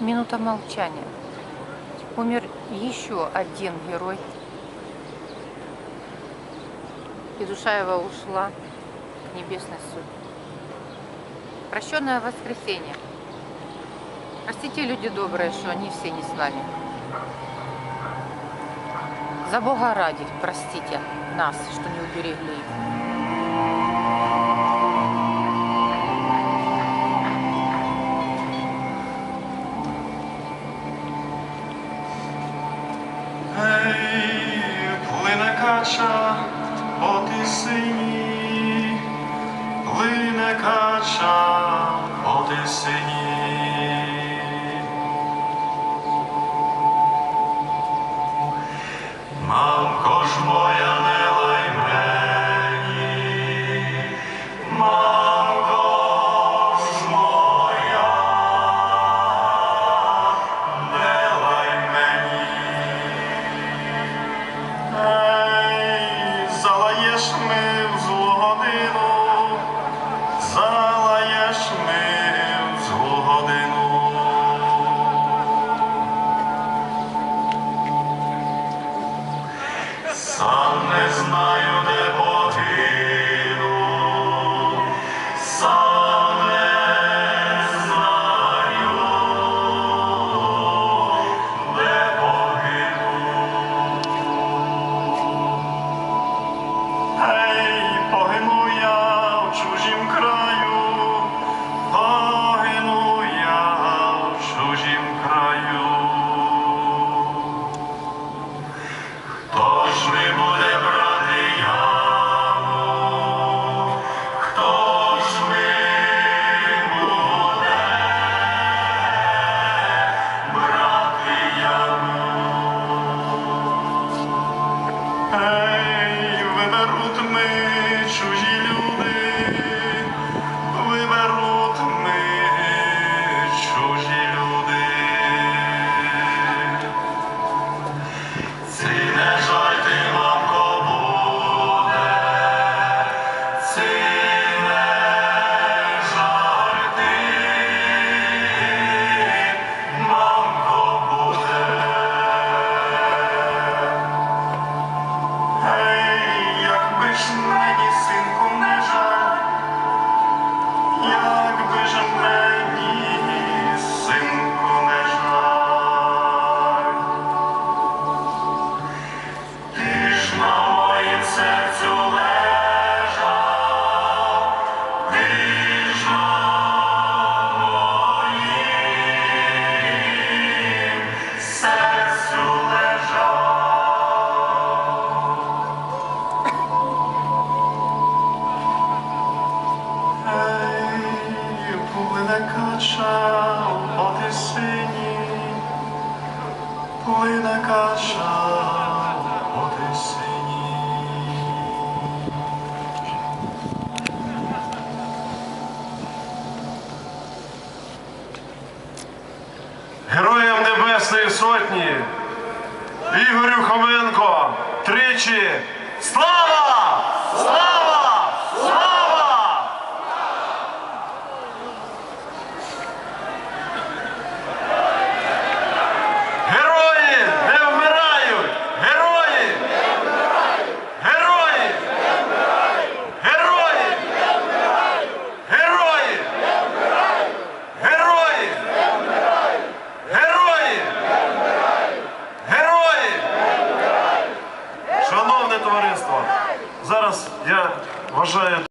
Минута молчания. Умер еще один герой. И душа его ушла к небесной суд. Прощенное воскресенье. Простите, люди добрые, что они все не с нами. За Бога ради, простите нас, что не уберегли их. кача, по тисині, плине кача, оти сині. Ой, каша води сині. Героям Небесної Сотні Ігорю Хоменко тричі слава! вважає.